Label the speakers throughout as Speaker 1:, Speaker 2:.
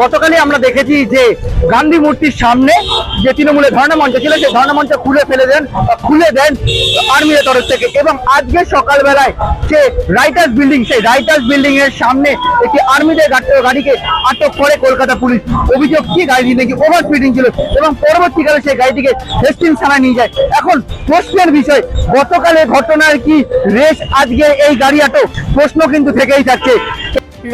Speaker 1: গতকালই আমরা দেখেছি যে গান্ধী মূর্তির সামনে যে তৃণমূলের ধর্ণা মঞ্চ ছিল, সেই ধর্ণা মঞ্চ খুলে ফেলে দেন খুলে দেন আর্মির তরফ থেকে। এবং আজকে সকালবেলায় সে রাইটার্স বিল্ডিং, সেই রাইটার্স বিল্ডিং এর সামনে একটি আর্মিদের গাড়িকে আটক করে কলকাতা পুলিশ। অভিযোগ কি গাড়িটি নাকি ওভার স্পিডিং ছিল? এবং পরবর্তীকালে সেই গাড়িটিকে হেস্টিং থানায় নিয়ে যায়। এখন প্রশ্নের বিষয়, গতকালের ঘটনার কি রেশ? আজকে এই গাড়ি আটক? প্রশ্ন কিন্তু থেকেই যাচ্ছে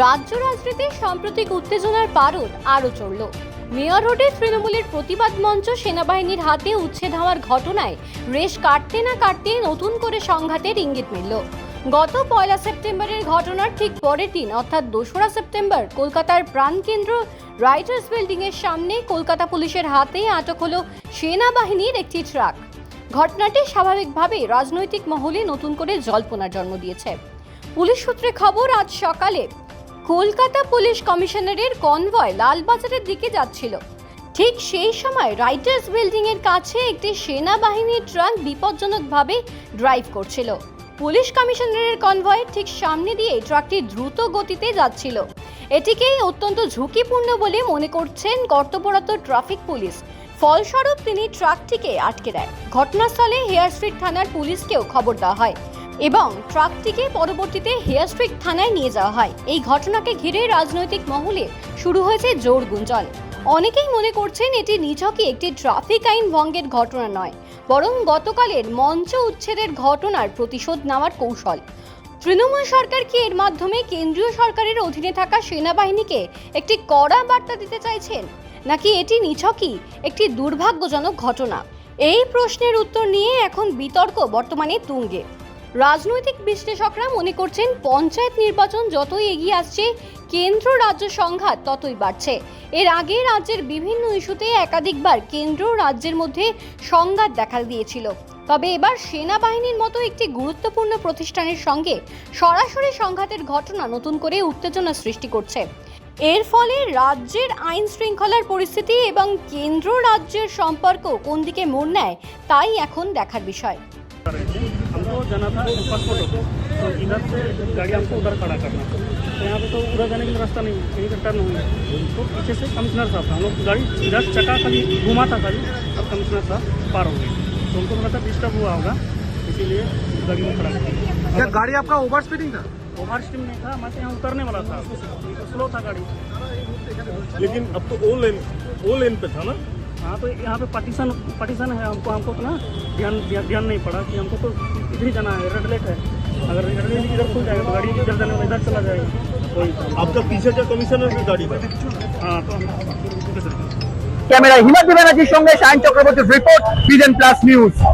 Speaker 2: রাজ্য রাজনীতির সাম্প্রতিক উত্তেজনার পারদ আরও চড়ল। মেয়র রোডে তৃণমূলের প্রতিবাদ মঞ্চ সেনাবাহিনীর হাতে উচ্ছেদ হওয়ার ঘটনায় রেশ কাটতে না কাটতে নতুন করে সংঘাতের ইঙ্গিত মিলল। গত পয়লা সেপ্টেম্বরের ঘটনার ঠিক পরের দিন, অর্থাৎ দোসরা সেপ্টেম্বর, কলকাতার প্রাণকেন্দ্র রাইটার্স বিল্ডিং এর সামনে কলকাতা পুলিশের হাতে আটক হল সেনাবাহিনীর একটি ট্রাক। ঘটনাটি স্বাভাবিকভাবে রাজনৈতিক মহলে নতুন করে জল্পনার জন্ম দিয়েছে। পুলিশ সূত্রে খবর, আজ সকালে কলকাতা পুলিশ কমিশনারের কনভয় লালবাজারের দিকে যাচ্ছিল। ঠিক সেই সময় রাইটার্স বিল্ডিং এর কাছে একটি সেনাবাহিনীর ট্রাক বিপজ্জনকভাবে ড্রাইভ করছিল। পুলিশ কমিশনারের কনভয়ের ঠিক সামনে দিয়ে ট্রাকটি দ্রুত গতিতে যাচ্ছিল। এটিকেই অত্যন্ত ঝুঁকিপূর্ণ বলে মনে করছেন কর্তব্যরত ট্রাফিক পুলিশ। ফলস্বরূপ তিনি ট্রাকটিকে আটকে দেয়। ঘটনাস্থলে হেয়ার স্ট্রিট থানার পুলিশকেও খবর দেওয়া হয়। এবং ট্রাকটিকে পরবর্তীতে হেয়ার স্ট্রিট থানায় নিয়ে যাওয়া হয়। এই ঘটনাকে ঘিরে রাজনৈতিক মহলে শুরু হয়েছে জোর গুঞ্জন। অনেকেই মনে করছেন এটি নিছকই একটি ট্রাফিক আইন ভঙ্গের ঘটনা নয়, বরং গতকালের মঞ্চ উচ্ছেদের ঘটনার প্রতিশোধ নেওয়ার কৌশল। তৃণমূল সরকার কি এর মাধ্যমে কেন্দ্রীয় সরকারের অধীনে থাকা সেনাবাহিনীকে একটি কড়া বার্তা দিতে চাইছেন, নাকি এটি নিছকই একটি দুর্ভাগ্যজনক ঘটনা? এই প্রশ্নের উত্তর নিয়ে এখন বিতর্ক বর্তমানে তুঙ্গে। রাজনৈতিক বিশ্লেষকরা মনে করছেন পঞ্চায়েত নির্বাচন যতই এগিয়ে আসছে, কেন্দ্র রাজ্য সংঘাত ততই বাড়ছে। এর আগে রাজ্যের বিভিন্ন ইস্যুতে একাধিকবার কেন্দ্র রাজ্যের মধ্যে সংঘাত দেখা দিয়েছিল। তবে এবার সেনাবাহিনীর মতো একটি গুরুত্বপূর্ণ প্রতিষ্ঠানের সঙ্গে সরাসরি সংঘাতের ঘটনা নতুন করে উত্তেজনা সৃষ্টি করছে। এর ফলে রাজ্যের আইন শৃঙ্খলার পরিস্থিতি এবং কেন্দ্র রাজ্যের সম্পর্ক কোন দিকে মোড় নেয়, তাই এখন দেখার বিষয়।
Speaker 3: हमको जाना था पासपोर्ट ऑफ़िस तो इधर से गाड़ी हमको उधर खड़ा करना तो यहाँ पे तो उधर जाने का रास्ता नहीं है कहीं का टर्न हुई तो पीछे से कमिश्नर साहब था हम लोग गाड़ी इधर चक्का खाली घुमा था खाली अब कमिश्नर साहब पार हो गए। तो उनको था डिस्टर्ब हुआ होगा इसीलिए गाड़ी में खड़ा
Speaker 4: क्या।
Speaker 3: किया
Speaker 4: गाड़ी आपका ओवर स्पीडिंग था?
Speaker 3: ओवर स्टीम नहीं था हमारे यहाँ उतरने वाला था। तो स्लो था गाड़ी।
Speaker 5: लेकिन अब तो ओ लेन ओ लेन पे था ना?
Speaker 3: हाँ तो यहाँ पे पार्टीशन पार्टीशन है हमको हमको तो ना ध्यान ध्यान ध्यान नहीं पड़ा कि हमको तो इधर ही जाना है रेड लाइट है अगर रेड लाइट इधर खुल जाएगा तो गाड़ी इधर जाने वाला इधर चला जाएगा वही
Speaker 5: आपका पीछे जो कमिश्नर की गाड़ी था
Speaker 3: हाँ तो हम-
Speaker 1: ক্যামেরায় হিমাদ্রি ব্যানার্জির সঙ্গে সায়ন চক্রবর্তীর রিপোর্ট বিজেন প্লাস নিউজ